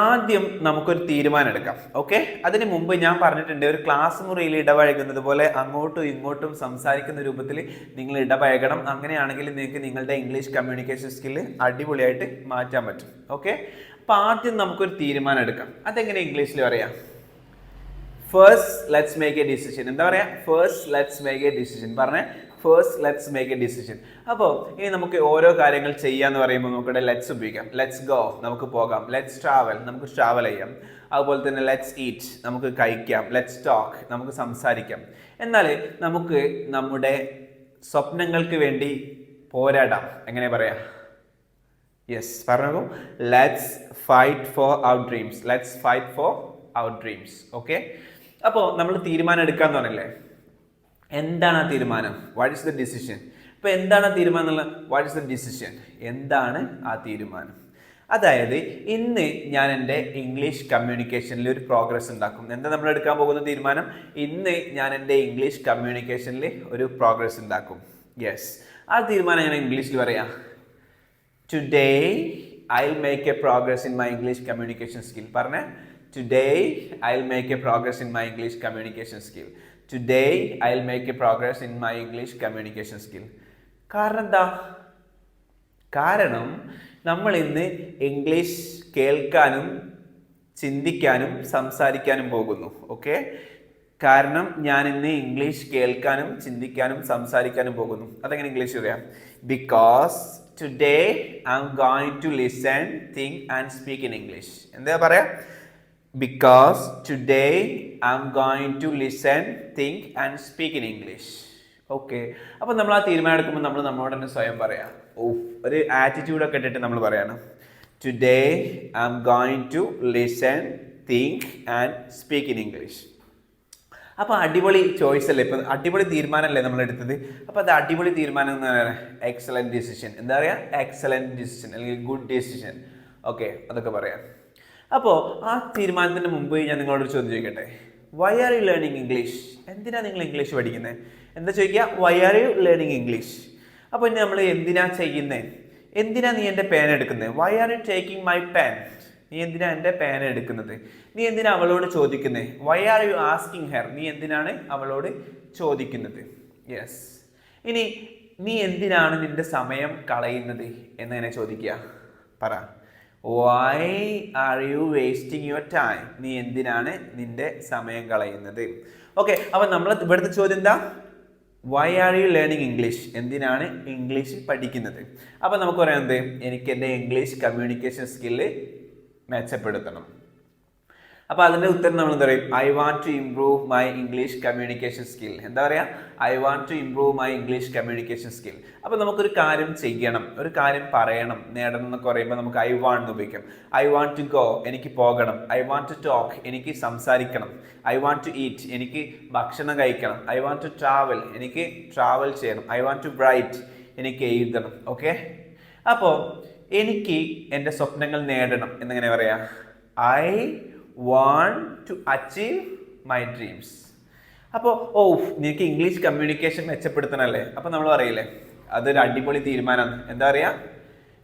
ആദ്യം നമുക്കൊരു തീരുമാനം എടുക്കാം ഓക്കെ അതിന് മുമ്പ് ഞാൻ പറഞ്ഞിട്ടുണ്ട് ഒരു ക്ലാസ് മുറിയിൽ ഇടപഴകുന്നത് പോലെ അങ്ങോട്ടും ഇങ്ങോട്ടും സംസാരിക്കുന്ന രൂപത്തിൽ നിങ്ങൾ ഇടപഴകണം. അങ്ങനെയാണെങ്കിൽ നിങ്ങൾക്ക് നിങ്ങളുടെ ഇംഗ്ലീഷ് കമ്മ്യൂണിക്കേഷൻ സ്കില്ല് അടിപൊളിയായിട്ട് മാറ്റാൻ പറ്റും. ഓക്കെ അപ്പം ആദ്യം നമുക്കൊരു തീരുമാനം എടുക്കാം അതെങ്ങനെ ഇംഗ്ലീഷിൽ പറയാം? First let's make a decision എന്താ പറയാ? First let's make a decision പറഞ്ഞേ first let's make a decision അപ്പോൾ ഇനി നമുക്ക് ഓരോ കാര്യങ്ങൾ ചെയ്യാന്ന് പറയുമ്പോൾ നമുക്കിവിടെ ലെറ്റ്സ് ഉപയോഗിക്കാം. ലെറ്റ്സ് ഗോ നമുക്ക് പോകാം. ലെറ്റ്സ് ട്രാവൽ നമുക്ക് ട്രാവൽ ചെയ്യാം. അതുപോലെ തന്നെ ലെറ്റ്സ് ഈറ്റ് നമുക്ക് കഴിക്കാം. ലെറ്റ്സ് ടോക്ക് നമുക്ക് സംസാരിക്കാം. എന്നാൽ നമുക്ക് നമ്മുടെ സ്വപ്നങ്ങൾക്ക് വേണ്ടി പോരാടാം. എങ്ങനെ പറയാം? യെസ് പറഞ്ഞു let's fight for our dreams let's fight for our dreams okay അപ്പോൾ നമ്മൾ തീരുമാനം എടുക്കാന്ന് പറഞ്ഞല്ലേ? എന്താണ് ആ തീരുമാനം? വാട്ട് ഇസ് ദ ഡിസിഷൻ ഇപ്പോൾ എന്താണ് ആ തീരുമാനം എന്നുള്ള വാട്ട് ഇസ് ദ ഡിസിഷൻ എന്താണ് ആ തീരുമാനം? അതായത് ഇന്ന് ഞാൻ എന്റെ ഇംഗ്ലീഷ് കമ്മ്യൂണിക്കേഷനിൽ ഒരു പ്രോഗ്രസ് ഉണ്ടാക്കും. എന്താ നമ്മൾ എടുക്കാൻ പോകുന്ന തീരുമാനം? ഇന്ന് ഞാൻ എന്റെ ഇംഗ്ലീഷ് കമ്മ്യൂണിക്കേഷനിൽ ഒരു പ്രോഗ്രസ് ഉണ്ടാക്കും. യെസ് ആ തീരുമാനം ഞാൻ ഇംഗ്ലീഷിൽ പറയാം. Today I will make a progress in my English communication skill പറഞ്ഞേ? Today I will make a progress in my English communication skill today I will make a progress in my English communication skill കാരണം എന്താ കാരണം നമ്മൾ ഇന്ന് English കേൾക്കാനും ചിന്തിക്കാനും സംസാരിക്കാനും പോകുന്നു ഓക്കെ കാരണം ഞാൻ ഇന്ന് ഇംഗ്ലീഷ് കേൾക്കാനും ചിന്തിക്കാനും സംസാരിക്കാനും പോകുന്നു. അതെങ്ങനെ ഇംഗ്ലീഷ് പറയാം because today I am going to listen think and speak in English എന്താ പറയാ? Because today I am going to listen think and speak in English okay അപ്പം നമ്മൾ ആ തീരുമാനം എടുക്കുമ്പോൾ നമ്മൾ നമ്മളോട് തന്നെ സ്വയം പറയാം. ഓ ഒരു ആറ്റിറ്റ്യൂഡൊക്കെ ഇട്ടിട്ട് നമ്മൾ പറയണം. Today I am going to listen think and speak in English അപ്പോൾ അടിപൊളി ചോയ്സ് അല്ലേ? ഇപ്പം അടിപൊളി തീരുമാനമല്ലേ നമ്മൾ എടുത്തത്? അപ്പോൾ അത് അടിപൊളി തീരുമാനം എന്ന് പറയുന്നത് എക്സലന്റ് ഡിസിഷൻ എന്താ പറയുക എക്സലന്റ് ഡിസിഷൻ അല്ലെങ്കിൽ ഗുഡ് ഡിസിഷൻ ഓക്കെ അതൊക്കെ പറയാം. അപ്പോൾ ആ തീരുമാനത്തിന് മുമ്പ് ഞാൻ നിങ്ങളോട് ചോദ്യം ചോദിക്കട്ടെ? Why are you learning English എന്തിനാണ് നിങ്ങൾ ഇംഗ്ലീഷ് പഠിക്കുന്നത് എന്താ ചോദിക്കുക why are you learning English അപ്പോൾ ഇനി നമ്മൾ എന്തിനാ ചെയ്യുന്നത് എന്തിനാ നീ എന്റെ പേന എടുക്കുന്നത് why are you taking my pen നീ എന്തിനാ എന്റെ പേന എടുക്കുന്നത്? നീ എന്തിനാ അവളോട് ചോദിക്കുന്നത് why are you asking her നീ എന്തിനാണ് അവളോട് ചോദിക്കുന്നത്? യെസ് ഇനി നീ എന്തിനാണ് നിന്റെ സമയം കളയുന്നത്? എന്നതിനെ ചോദിക്കുക പറ. Why are you wasting your time നീ എന്തിനാണ് നിന്റെ സമയം കളയുന്നത്? ഓക്കെ അപ്പം നമ്മൾ ഇവിടുത്തെ ചോദ്യം എന്താ? Why are you learning English എന്തിനാണ് ഇംഗ്ലീഷ് പഠിക്കുന്നത്? അപ്പം നമുക്ക് പറയാം എന്ത്? എനിക്ക് എന്റെ ഇംഗ്ലീഷ് കമ്മ്യൂണിക്കേഷൻ സ്കില്ല് മെച്ചപ്പെടുത്തണം. അപ്പോൾ അതിന്റെ ഉത്തരം നമ്മൾ എന്താ പറയും? I want to improve my English communication skill എന്താ പറയുക I want to improve my English communication skill അപ്പോൾ നമുക്കൊരു കാര്യം ചെയ്യണം. ഒരു കാര്യം പറയണം. നേടണം എന്നൊക്കെ പറയുമ്പോൾ നമുക്ക് ഐ വാണ്ട് ഉപയോഗിക്കാം. ഐ വാണ്ട് ടു ഗോ എനിക്ക് പോകണം. ഐ വാണ്ട് ടു ടോക്ക് എനിക്ക് സംസാരിക്കണം. ഐ വാണ്ട് ടു ഈറ്റ് എനിക്ക് ഭക്ഷണം കഴിക്കണം. ഐ വാണ്ട് ടു ട്രാവൽ എനിക്ക് ട്രാവൽ ചെയ്യണം. ഐ വാണ്ട് ടു ബ്രൈറ്റ് എനിക്ക് എഴുതണം. ഓക്കെ അപ്പോൾ എനിക്ക് എന്റെ സ്വപ്നങ്ങൾ നേടണം. എന്നിങ്ങനെ പറയാം? I want to achieve my dreams അപ്പോൾ ഓ നിനക്ക് ഇംഗ്ലീഷ് കമ്മ്യൂണിക്കേഷൻ മെച്ചപ്പെടുത്തണമല്ലേ അപ്പോൾ നമ്മൾ പറയില്ലേ അതൊരു അടിപൊളി തീരുമാനം. എന്താ പറയുക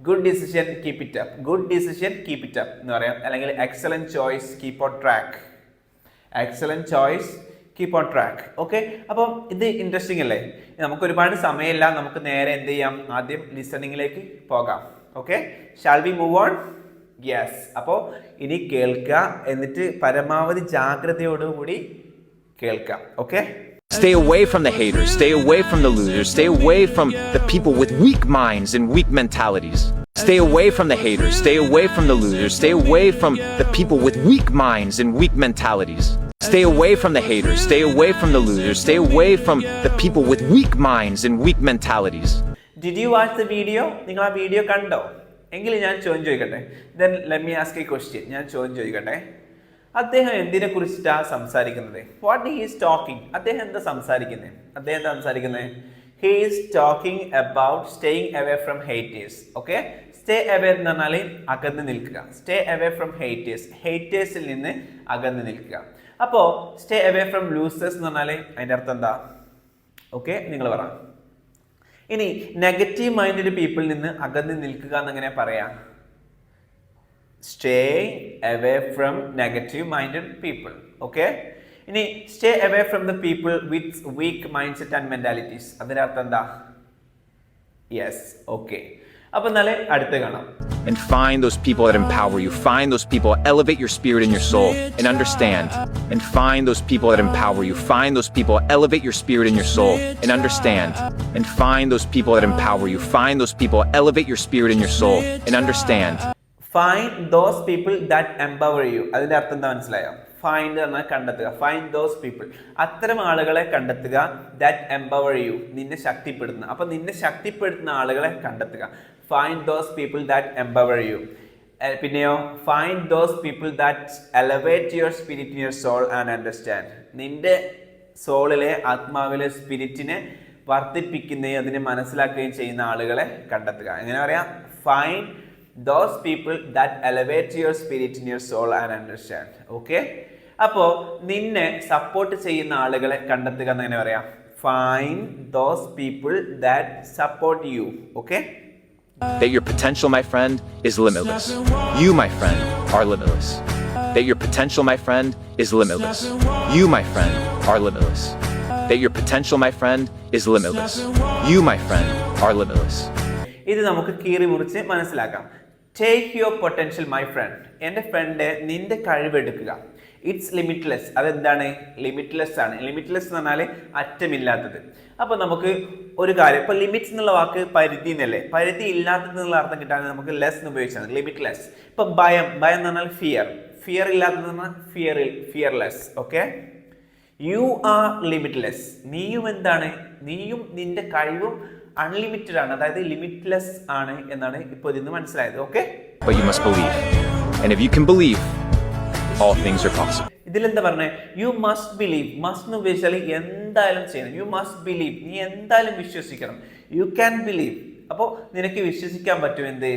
good decision keep it up good decision keep it up എന്ന് പറയാം. അല്ലെങ്കിൽ excellent choice keep on track excellent choice keep on track okay അപ്പം ഇത് ഇൻട്രസ്റ്റിംഗ് അല്ലേ? നമുക്ക് ഒരുപാട് സമയമില്ല. നമുക്ക് നേരെ എന്ത് ചെയ്യാം? ആദ്യം ലിസണിങ്ങിലേക്ക് പോകാം. Okay shall we move on yes അപ്പോൾ ഇനി കേൾക്കുക എന്നിട്ട് പരമാവധി ജാഗ്രതയോടുകൂടി കേൾക്കാം okay Stay away from the haters, stay away from the losers, stay away from the people with weak minds and weak mentalities. Stay away from the haters, stay away from the losers, stay away from the people with weak minds and weak mentalities. Stay away from the haters, stay away from the losers, stay away from the people with weak minds and weak mentalities. Did you watch the video? നിങ്ങൾ ആ video കണ്ടോ എങ്കിൽ ഞാൻ ചോദ്യം ചോദിക്കട്ടെ? Then let ask a question ഞാൻ ചോദ്യം ചോദിക്കട്ടെ? അദ്ദേഹം എന്തിനെ കുറിച്ചിട്ടാണ് സംസാരിക്കുന്നത് വാട്ട് ഹീസ് ടോക്കിംഗ് അദ്ദേഹം എന്താ സംസാരിക്കുന്നത് അദ്ദേഹം എന്താ സംസാരിക്കുന്നത് he is talking about staying away from haters okay stay away എന്ന് പറഞ്ഞാൽ അകന്ന് നിൽക്കുക. സ്റ്റേ അവേ ഫ്രം ഹേറ്റേഴ്സ് ഹേറ്റേഴ്സിൽ നിന്ന് അകന്ന് നിൽക്കുക. അപ്പോൾ സ്റ്റേ അവേ ഫ്രം ലൂസേഴ്സ് എന്ന് പറഞ്ഞാൽ അതിന്റെ അർത്ഥം എന്താ? ഓക്കെ നിങ്ങൾ പറ. ഇനി നെഗറ്റീവ് മൈൻഡഡ് പീപ്പിളിൽ നിന്ന് അകന്ന് നിൽക്കുക എന്നെങ്ങനെ പറയാം. Stay away from negative minded people okay ഇനി stay away from the people with weak mindset and mentalities അതിന്റെ അർത്ഥം എന്താ? യെസ് ഓക്കെ അപ്പൊ എന്നാലേ അടുത്ത് കാണാം. And find those people that empower you. Find those people, elevate your spirit and your soul, and understand. And find those people that empower you. Find those people, elevate your spirit and your soul, and understand. And find those people that empower you. Find those people, elevate your spirit and your soul, and understand. Find those people that empower you അതിന്റെ അർത്ഥം എന്താ മനസ്സിലായോ find എന്നാൽ കണ്ടെത്തുക find those people അത്തരം ആളുകളെ കണ്ടെത്തുക that empower U നിന്നെ ശക്തിപ്പെടുത്തുന്ന അപ്പം നിന്നെ ശക്തിപ്പെടുത്തുന്ന ആളുകളെ കണ്ടെത്തുക find those people that empower you പിന്നെയോ find those people that elevate your spirit in your soul and understand നിന്റെ സോളിലെ ആത്മാവിലെ സ്പിരിറ്റിനെ വർദ്ധിപ്പിക്കുകയും അതിനെ മനസ്സിലാക്കുകയും ചെയ്യുന്ന ആളുകളെ കണ്ടെത്തുക. എങ്ങനെ പറയാം? Find those people that elevate your spirit in your soul and understand okay അപ്പോൾ നിന്നെ സപ്പോർട്ട് ചെയ്യുന്ന ആളുകളെ കണ്ടെത്തുക എന്ന് എങ്ങനെ പറയാം? Find those people that support you okay That your potential, my friend, is limitless. You, my friend, are limitless. That your potential, my friend, is limitless. You, my friend, are limitless. That your potential, my friend, is limitless. You, my friend, are limitless. ഇത് നമുക്ക് കീറി മുറിച്ച് മനസ്സിലാക്കാം take your potential my friend എന്റെ friend നിന്റെ കഴിവെടുക്കുക it's limitless അതെന്താണ്? Limitless ആണ്. ലിമിറ്റ്ലെസ് എന്ന് പറഞ്ഞാൽ അറ്റമില്ലാത്തത്. അപ്പോൾ നമുക്ക് ഒരു കാര്യം ഇപ്പോൾ ലിമിറ്റ്സ് എന്നുള്ള വാക്ക് പരിധി എന്നല്ലേ? പരിധി ഇല്ലാത്തതെന്നുള്ള അർത്ഥം കിട്ടാൻ നമുക്ക് ലെസ് എന്ന് ഉപയോഗിച്ചാണ് ലിമിറ്റ്ലെസ് ഇപ്പം ഭയം. ഭയം എന്ന് പറഞ്ഞാൽ ഫിയർ ഫിയർ ഇല്ലാത്തത് പറഞ്ഞാൽ fear fearless okay you are limitless നീയും എന്താണ്? നീയും നിന്റെ കഴിവും അൺലിമിറ്റഡ് ആണ്. അതായത് ലിമിറ്റ്ലെസ് ആണ് എന്നാണ് ഇപ്പോൾ ഇതിന്ന് മനസ്സിലായത്. Okay. And if you can believe, all things are possible. ഇതിലെന്താ പറഞ്ഞേ? യു മസ്റ്റ് ബിലീവ് മസ്റ്റ് എന്ന് ഉപയോഗിച്ചാൽ എന്തായാലും ചെയ്യണം. യു മസ്റ്റ് ബിലീവ് നീ എന്തായാലും വിശ്വസിക്കണം. യു ക്യാൻ ബിലീവ് അപ്പോൾ നിനക്ക് വിശ്വസിക്കാൻ പറ്റും എന്ത്?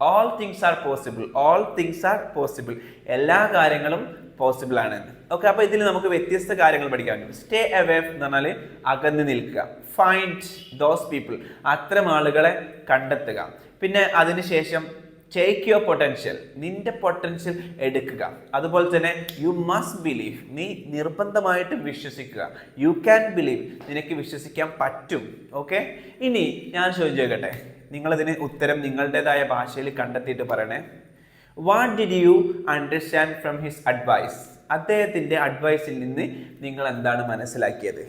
All things are possible all things are possible എല്ലാ കാര്യങ്ങളും പോസിബിൾ ആണ് ഓക്കെ അപ്പോൾ ഇതിൽ നമുക്ക് വ്യത്യസ്ത കാര്യങ്ങൾ പഠിക്കാൻ പറ്റും. സ്റ്റേ അവേ എന്ന് പറഞ്ഞാൽ അകന്ന് നിൽക്കുക. ഫൈൻഡ് ദോസ് പീപ്പിൾ അത്തരം ആളുകളെ കണ്ടെത്തുക. പിന്നെ അതിനുശേഷം ടേക്ക് യുവർ പൊട്ടൻഷ്യൽ നിന്റെ പൊട്ടൻഷ്യൽ എടുക്കുക. അതുപോലെ തന്നെ യു മസ്റ്റ് ബിലീവ് നീ നിർബന്ധമായിട്ടും വിശ്വസിക്കുക. യു ക്യാൻ ബിലീവ് നിനക്ക് വിശ്വസിക്കാൻ പറ്റും. ഓക്കെ ഇനി ഞാൻ ചോദിച്ചേക്കട്ടെ നിങ്ങളതിന് ഉത്തരം നിങ്ങളുടേതായ ഭാഷയിൽ കണ്ടെത്തിയിട്ട് പറയണേ. What did you understand from his advice അദ്ദേഹത്തിന്റെ അഡ്വൈസിൽ നിന്ന് നിങ്ങൾ എന്താണ് മനസ്സിലാക്കിയത്?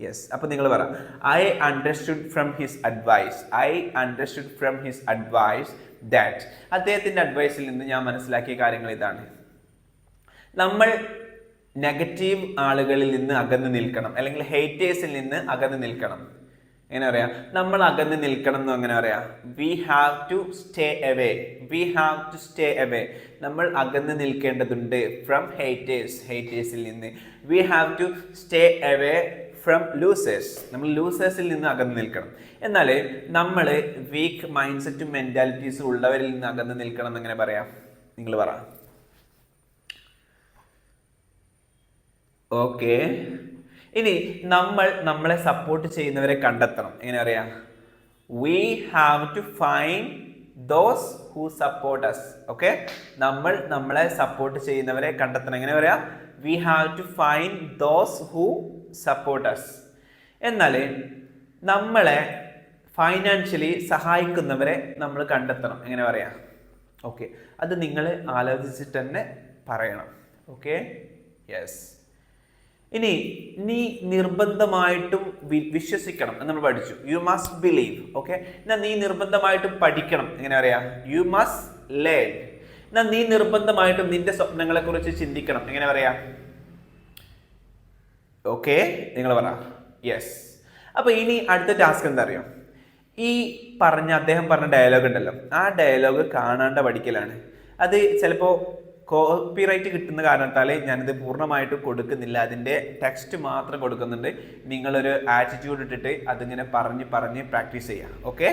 യെസ് അപ്പോൾ നിങ്ങൾ പറ. I understood from his advice I understood from his advice that അദ്ദേഹത്തിന്റെ അഡ്വൈസിൽ നിന്ന് ഞാൻ മനസ്സിലാക്കിയ കാര്യങ്ങൾ ഇതാണ്. നമ്മൾ നെഗറ്റീവ് ആളുകളിൽ നിന്ന് അകന്ന് നിൽക്കണം. അല്ലെങ്കിൽ ഹേറ്റേഴ്സിൽ നിന്ന് അകന്ന് നിൽക്കണം. എങ്ങനെ പറയാം? നമ്മൾ അകന്ന് നിൽക്കണം എന്ന് അങ്ങനെ പറയാം? We have to stay away we have to stay away നമ്മൾ അകന്ന് നിൽക്കേണ്ടതുണ്ട് ഫ്രം ഹേറ്റേഴ്സ് ഹേറ്റേഴ്സിൽ നിന്ന്. We have to stay away from losers നമ്മൾ ലൂസേഴ്സിൽ നിന്ന് അകന്ന് നിൽക്കണം. എന്നാൽ നമ്മൾ വീക്ക് മൈൻഡ് സെറ്റും മെന്റാലിറ്റീസും ഉള്ളവരിൽ നിന്ന് അകന്ന് നിൽക്കണം എന്ന് എങ്ങനെ പറയാം? നിങ്ങൾ പറ. ഓക്കെ ഇനി നമ്മൾ നമ്മളെ സപ്പോർട്ട് ചെയ്യുന്നവരെ കണ്ടെത്തണം. എങ്ങനെ അറിയാം we have to find those who support us okay നമ്മൾ നമ്മളെ സപ്പോർട്ട് ചെയ്യുന്നവരെ കണ്ടെത്തണം. എങ്ങനെ പറയാം? We have to find those who support us എന്നാൽ നമ്മളെ ഫൈനാൻഷ്യലി സഹായിക്കുന്നവരെ നമ്മൾ കണ്ടെത്തണം. എങ്ങനെ പറയാം? ഓക്കെ അത് നിങ്ങൾ ആലോചിച്ചിട്ട് തന്നെ പറയണം. ഓക്കെ യെസ് ഇനി നീ നിർബന്ധമായിട്ടും വിശ്വസിക്കണം എന്ന് നമ്മൾ പഠിച്ചു. യു മസ്റ്റ് ബിലീവ് ഓക്കെ എന്നാൽ നീ നിർബന്ധമായിട്ടും പഠിക്കണം. എങ്ങനെ പറയാ? യു മസ്റ്റ് ലേൺ എന്നാൽ നീ നിർബന്ധമായിട്ടും നിന്റെ സ്വപ്നങ്ങളെ കുറിച്ച് ചിന്തിക്കണം. എങ്ങനെ പറയാ? ഓക്കെ നിങ്ങൾ പറ. യെസ് അപ്പൊ ഇനി അടുത്ത ടാസ്ക് എന്താ അറിയോ ഈ പറഞ്ഞ അദ്ദേഹം പറഞ്ഞ ഡയലോഗ് ഉണ്ടല്ലോ. ആ ഡയലോഗ് കാണാണ്ട പഠിക്കലാണ്. അത് ചിലപ്പോൾ കോപ്പിറൈറ്റ് കിട്ടുന്ന കാരണത്താൽ ഞാനിത് പൂർണമായിട്ടും കൊടുക്കുന്നില്ല. അതിന്റെ ടെക്സ്റ്റ് മാത്രം കൊടുക്കുന്നുണ്ട്. നിങ്ങളൊരു ആറ്റിറ്റ്യൂഡ് ഇട്ടിട്ട് അതിങ്ങനെ പറഞ്ഞ് പറഞ്ഞ് പ്രാക്ടീസ് ചെയ്യുക ഓക്കെ